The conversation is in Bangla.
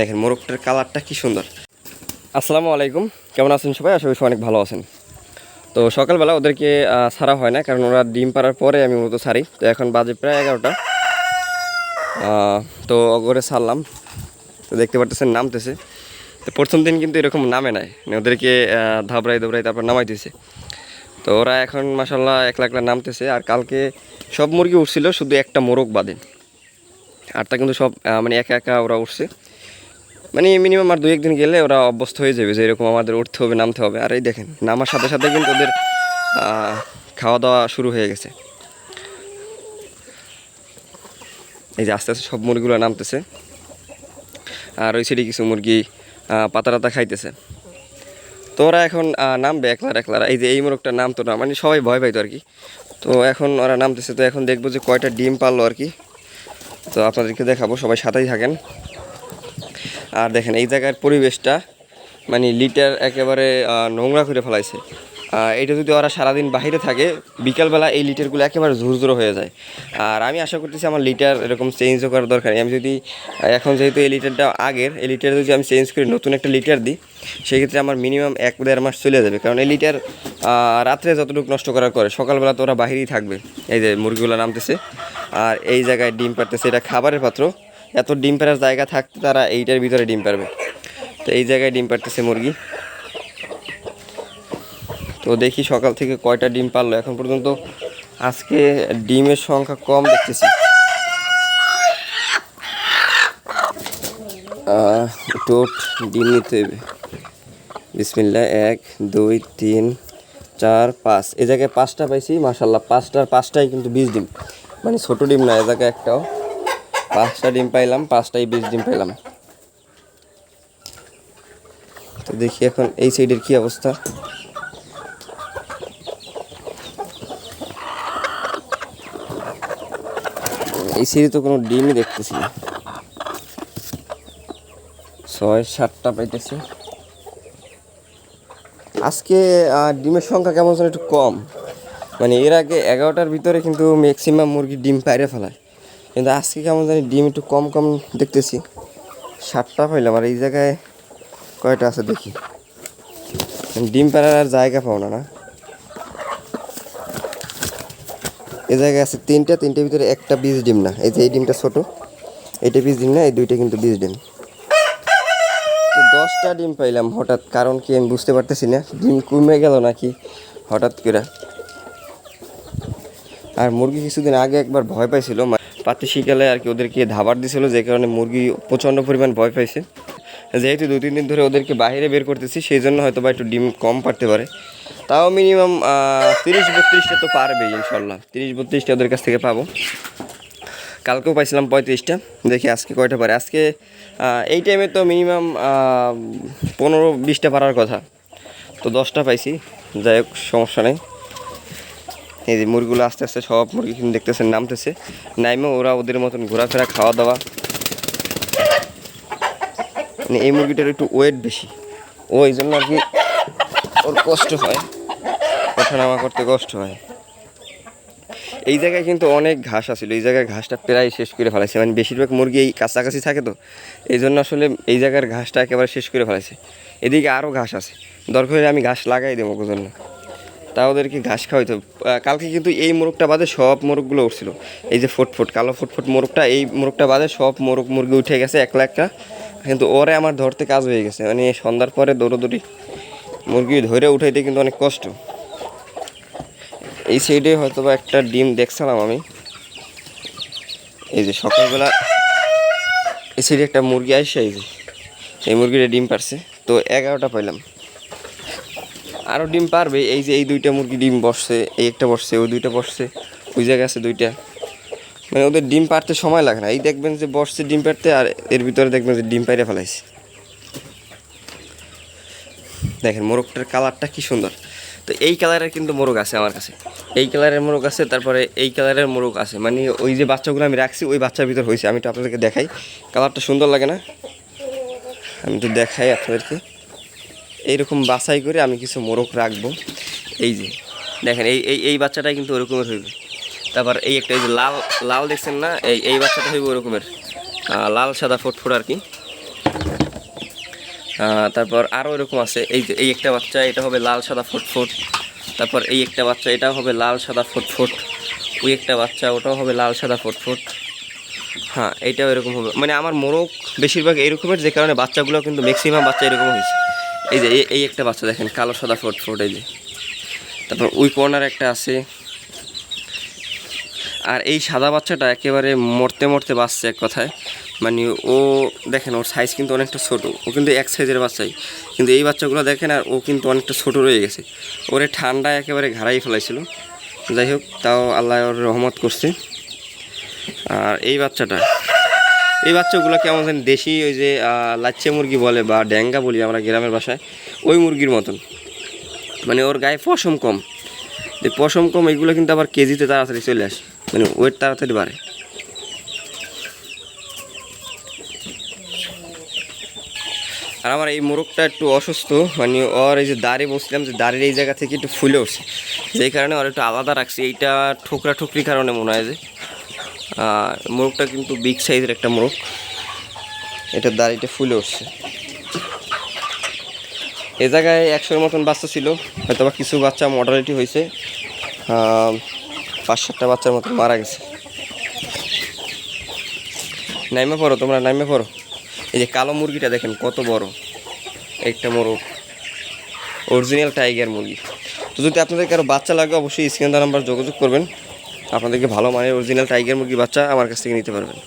দেখেন মোরগটার কালারটা কি সুন্দর। আসসালামু আলাইকুম। কেমন আছেন সবাই? আশা করি অনেক ভালো আছেন। তো সকালবেলা ওদেরকে ছাড়া হয় না, কারণ ওরা ডিম পাড়ার পরে আমি মূলত ছাড়ি। তো এখন বাজে প্রায় এগারোটা। তো অগরে ছাড়লাম। তো দেখতে পারতেছেন নামতেছে। তো প্রথম দিন কিন্তু এরকম নামে নাই। মানে ওদেরকে ধাবড়াই দৌড়াই তারপর নামাইতেছে তো ওরা এখন মাসাল্লাহ একলা একলা নামতেছে। আর কালকে সব মুরগি উঠছিল, শুধু একটা মোরগ বাদে। আর তা কিন্তু সব মানে একা একা ওরা উঠছে। মানে মিনিমাম আর দু একদিন গেলে ওরা অভ্যস্ত হয়ে যাবে যে এরকম আমাদের উঠতে হবে, নামতে হবে। আর এই দেখেন, নামার সাথে সাথে কিন্তু ওদের খাওয়া দাওয়া শুরু হয়ে গেছে। এই যে আস্তে আস্তে সব মুরগিগুলো নামতেছে। আর ওই সাইডে কিছু মুরগি পাতা টাতা খাইতেছে। তো ওরা এখন নামবে একলার একলার। এই যে এই মোরগটার নাম তো না মানে সবাই ভয় পাইতো আর কি। তো এখন ওরা নামতেছে, তো এখন দেখব যে কয়টা ডিম পারল আর কি। তো আপনাদেরকে দেখাবো, সবাই সাথেই থাকেন। আর দেখেন, এই জায়গার পরিবেশটা মানে লিটার একেবারে নোংরা করে ফেলাইছে। এটা যদি ওরা সারাদিন বাইরে থাকে, বিকালবেলা এই লিটারগুলো একেবারে ঝুরঝুরো হয়ে যায়। আর আমি আশা করতেছি আমার লিটার এরকম চেঞ্জও করার দরকার আমি যদি এখন যেহেতু এই লিটারটা আগের, এই লিটার যদি আমি চেঞ্জ করি নতুন একটা লিটার দিই, সেক্ষেত্রে আমার মিনিমাম এক দেড় মাস চলে যাবে। কারণ এই লিটার রাত্রে যতটুকু নষ্ট করার করে, সকালবেলা তো ওরা বাহিরেই থাকবে। এই যে মুরগিগুলো নামতেছে, আর এই জায়গায় ডিম পারতেছে এটা খাবারের পাত্র। এত ডিম পাড়ার জায়গা থাকতে তারা এইটার ভিতরে ডিম পারবে তো এই জায়গায় ডিম পারতেছে মুরগি। তো দেখি সকাল থেকে কয়টা ডিম পারল এখন পর্যন্ত আজকে ডিমের সংখ্যা কম দেখতেছি। টোট ডিম নিতে হবে। বিসমিল্লা এক, দুই, তিন, চার, পাঁচ। এ জায়গায় পাঁচটা পাইছি মাসাল্লাহ পাঁচটার পাঁচটাই কিন্তু বিশ ডিম। মানে ছোটো ডিম না, এ জায়গায় একটাও। পাঁচটা ডিম পাইলাম পাঁচটাই বিশ ডিম পাইলাম। তো দেখি এখন এই সাইডের কি অবস্থা। এই সাইডে তো কোনো ডিমই দেখতেছি না। ছয়, সাতটা পাইতেছে। আজকে ডিমের সংখ্যা কেমন একটু কম। মানে এর আগে এগারোটার ভিতরে কিন্তু ম্যাক্সিমাম মুরগি ডিম পাইরে ফেলায়। কিন্তু আজকে কেমন জানি ডিম একটু কম কম দেখতেছি। সাতটা পাইলাম আর এই জায়গায় কয়টা আছে দেখি। ডিম পাড়ার আর জায়গা পাও না না? এই জায়গায় আছে তিনটা, তিনটের ভিতরে একটা বীজ ডিম না। এই যে এই ডিমটা ছোট, এইটা বীজ ডিম না, এই দুইটা কিন্তু বীজ ডিম। তো দশটা ডিম পাইলাম হঠাৎ, কারণ কি আমি বুঝতে পারতেছি না, ডিম কমে গেল নাকি হঠাৎ করে? আর মুরগি কিছুদিন আগে একবার ভয় পাইছিল পাতি শিকালে আর কি ওদেরকে ধাবার দিছিল, যে কারণে মুরগি প্রচণ্ড পরিমাণ ভয় পাইছে। যেহেতু দু, তিন দিন ধরে ওদেরকে বাইরে বের করতেছি, সেই জন্য হয়তো বা একটু ডিম কম পারতে পারে। তাও মিনিমাম তিরিশ বত্রিশটা তো পারবে ইনশাল্লাহ তিরিশ বত্রিশটা ওদের কাছ থেকে পাবো। কালকেও পাইছিলাম পঁয়ত্রিশটা। দেখি আজকে কয়টা পারে। আজকে এই টাইমে তো মিনিমাম পনেরো, বিশটা পারার কথা। তো দশটা পাইছি। যাই হোক, সমস্যা নেই। এই যে মুরগিগুলো আস্তে আস্তে সব মুরগি কিন্তু দেখতেছেন নামতেছে। নাইমে, ওরা ওদের মতন ঘোরাফেরা খাওয়া দাওয়া মানে এই মুরগিটার একটু ওয়েট বেশি। ও এই জন্য আর কি ওর কষ্ট হয়। ওঠানামা করতে কষ্ট হয়। এই জায়গায় কিন্তু অনেক ঘাস আছিল এই জায়গার ঘাসটা প্রায় শেষ করে ফেলাইছে। মানে বেশিরভাগ মুরগি এই কাছাকাছি থাকে তো। এই জন্য আসলে এই জায়গার ঘাসটা একেবারে শেষ করে ফেলাইছে। এদিকে আরও ঘাস আছে। দরকার হলে আমি ঘাস লাগাই দেবো জন্য। তা ওদেরকে ঘাস খাওয়াইতে হবে। কালকে কিন্তু এই মোরগটা বাদে সব মোরগগুলো উঠছিল। এই যে ফুটফুট কালো ফুটফুট মোরগটা, এই মোরগটা বাদে সব মোরগ মুরগি উঠে গেছে একলা একটা। কিন্তু ওরে আমার ধরতে কাজ হয়ে গেছে। মানে সন্ধ্যার পরে দৌড়োদৌড়ি মুরগি ধরে উঠাইতে কিন্তু অনেক কষ্ট। এই সাইডে হয়তো বা একটা ডিম দেখছিলাম আমি। এই যে সকালবেলা এই সাইডে একটা মুরগি আসছে এই যে। এই মুরগিটা ডিম পারছে। তো এগারোটা পাইলাম। আরও ডিম পারবে। এই যে এই দুইটা মুরগি ডিম বসছে, এই একটা বসছে, ওই দুইটা বসছে, ওই জায়গায় আছে দুইটা। মানে ওদের ডিম পারতে সময় লাগে না। এই দেখবেন যে বসছে ডিম পারতে আর এর ভিতরে দেখবেন যে ডিম পাইরে ফেলাইছে। দেখেন মোরগটার কালারটা কি সুন্দর। তো এই কালারের কিন্তু মোরগ আছে আমার কাছে। এই কালারের মোরগ আছে, তারপরে এই কালারের মোরগ আছে। মানে ওই যে বাচ্চাগুলো আমি রাখছি, ওই বাচ্চার ভিতর হয়েছে আমি তো আপনাদেরকে দেখাই। কালারটা সুন্দর লাগে না? আমি তো দেখাই আপনাদেরকে। এইরকম বাছাই করে আমি কিছু মোরগ রাখব। এই যে, দেখেন, এই এই এই বাচ্চাটাই কিন্তু ওরকমের হইবে। তারপর এই একটা, এই যে লাল লাল দেখছেন না? এই এই বাচ্চাটা হইবে ওরকমের। লাল সাদা ফুটফুট আর কি। তারপর আরও এরকম আছে। এই যে, এই একটা বাচ্চা, এটা হবে লাল সাদা ফুটফুট তারপর এই একটা বাচ্চা এটা হবে লাল সাদা ফুটফুট ওই একটা বাচ্চা, ওটাও হবে লাল সাদা ফুটফুট হ্যাঁ এইটাও এরকম হবে। মানে আমার মোরগ বেশিরভাগ এরকমের, যে কারণে বাচ্চাগুলো কিন্তু ম্যাক্সিমাম বাচ্চা এরকম হয়েছে। এই যে, এই- একটা বাচ্চা দেখেন, কালো সাদা ফুটফুট এই যে। তারপর ওই কর্নার একটা আছে। আর এই সাদা বাচ্চাটা একেবারে মরতে মরতে বাঁচছে এক কথায়। মানে ও, দেখেন, ওর সাইজ কিন্তু অনেকটা ছোট। ও কিন্তু এক সাইজের বাচ্চাই। কিন্তু এই বাচ্চাগুলো দেখেন, আর ও কিন্তু অনেকটা ছোট রয়ে গেছে। ওরে ঠান্ডায় একেবারে ঘাড়াই ফেলাইছিল। যাই হোক, তাও আল্লাহ ওর রহমত করছে। আর এই বাচ্চাটা এই বাচ্চাগুলো কেমন জানি দেশি, ওই যে লাচ্ছে মুরগি বলে বা ড্যাঙ্গা বলি আমরা গ্রামের বাসায় ওই মুরগির মতন। মানে ওর গায়ে পশম কম। যে পশম কম, এগুলো কিন্তু আবার কেজিতে তাড়াতাড়ি চলে আসে। মানে ওয়েট তাড়াতাড়ি বাড়ে। আর আমার এই মোরগটা একটু অসুস্থ মানে ওর এই যে দাঁড়ে বসছিলাম যে দাঁড়ের এই জায়গা থেকে একটু ফুলে উঠছে। যেই কারণে ওর একটু আলাদা রাখছি। এইটা ঠোকরা ঠুকরির কারণে মনে হয় যে। মোরগটা কিন্তু বিগ সাইজের একটা মোরগ। এটা দাড়িটা ফুলে উঠছে। এ জায়গায় একশোর মতন বাচ্চা ছিল। হয়তো বা কিছু বাচ্চা মডালিটি হয়েছে। পাঁচ, সাতটা বাচ্চার মতন মারা গেছে। নাইমে পড়ো তোমরা, নাইমে পড়ো। এই যে কালো মুরগিটা দেখেন, কত বড় একটা মোরগ। অরিজিনাল টাইগার মুরগি। তো যদি আপনাদের কারও বাচ্চা লাগে, অবশ্যই স্ক্রিন নাম্বার যোগাযোগ করবেন। আপনাদেরকে ভালো মানের অরিজিনাল টাইগার মুরগি বাচ্চা আমার কাছ থেকে নিতে পারবেন।